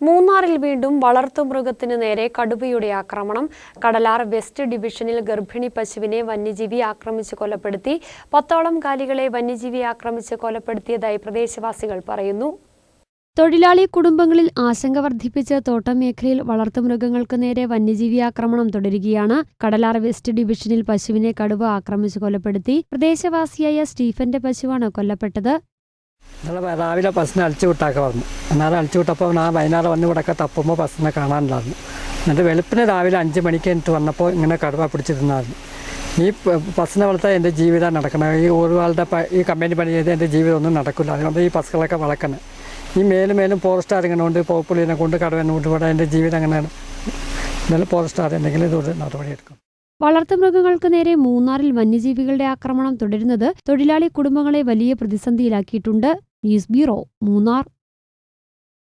മൂന്നാറിൽ വീണ്ടും വളർത്തുമൃഗത്തിന് നേരെ കടുവയുടെ ആക്രമണം. കടലാർ വെസ്റ്റ് ഡിവിഷനിൽ ഗർഭിണി പശുവിനെ വന്യജീവി ആക്രമിച്ച് കൊലപ്പെടുത്തി. പത്തോളം കാലികളെ വന്യജീവി ആക്രമിച്ച് കൊലപ്പെടുത്തിയതായി പ്രദേശവാസികൾ പറയുന്നു. തൊഴിലാളി കുടുംബങ്ങളിൽ ആശങ്ക വർദ്ധിപ്പിച്ച് തോട്ടം മേഖലയിൽ വളർത്തുമൃഗങ്ങൾക്ക് നേരെ വന്യജീവി ആക്രമണം തുടരുകയാണ്. കടലാർ വെസ്റ്റ് ഡിവിഷനിൽ പശുവിനെ കടുവ ആക്രമിച്ചു കൊലപ്പെടുത്തി. പ്രദേശവാസിയായ സ്റ്റീഫന്റെ പശുവാണ് കൊല്ലപ്പെട്ടത്. ഇന്നലെ രാവിലെ ബസ്സിനെ അഴിച്ചു വിട്ടാക്ക വന്നു അന്നേരം അഴിച്ചു വിട്ടപ്പോൾ ആ വൈകുന്നേരം വന്ന് ഇവിടെയൊക്കെ തപ്പുമ്പോൾ ബസ്സിനെ കാണാനില്ലായിരുന്നു. എന്നിട്ട് വെളുപ്പിന് രാവിലെ അഞ്ച് മണിക്ക് എനിക്ക് വന്നപ്പോൾ ഇങ്ങനെ കടുവ പിടിച്ചിരുന്നായിരുന്നു. ഈ ബസ്സിനെ വളർത്താൻ എന്റെ ജീവിതം നടക്കണം. ഈ ഒരുപാളുടെ ഈ കമ്പനി പണി ചെയ്ത് എന്റെ ജീവിതം ഒന്നും നടക്കില്ല. അതുകൊണ്ട് ഈ ബസ്സുകളൊക്കെ വളക്കണം. ഈ മേലും മേലും ഫോറസ്റ്റ് ഇങ്ങനെ കൊണ്ട് പോപ്പുള്ളിനെ കൊണ്ട് കടുവ കൊണ്ട് ഇവിടെ എന്റെ ജീവിതം അങ്ങനെയാണ് എന്നാലും ഫോറസ്റ്റ് എന്തെങ്കിലും ഇതൊരു നടപടിയെടുക്കും വളർത്തുമൃഗങ്ങൾക്ക് നേരെ മൂന്നാറിൽ വന്യജീവികളുടെ ആക്രമണം തുടരുന്നത് തൊഴിലാളി കുടുംബങ്ങളെ വലിയ പ്രതിസന്ധിയിലാക്കിയിട്ടുണ്ട്. Ми избирал Мунар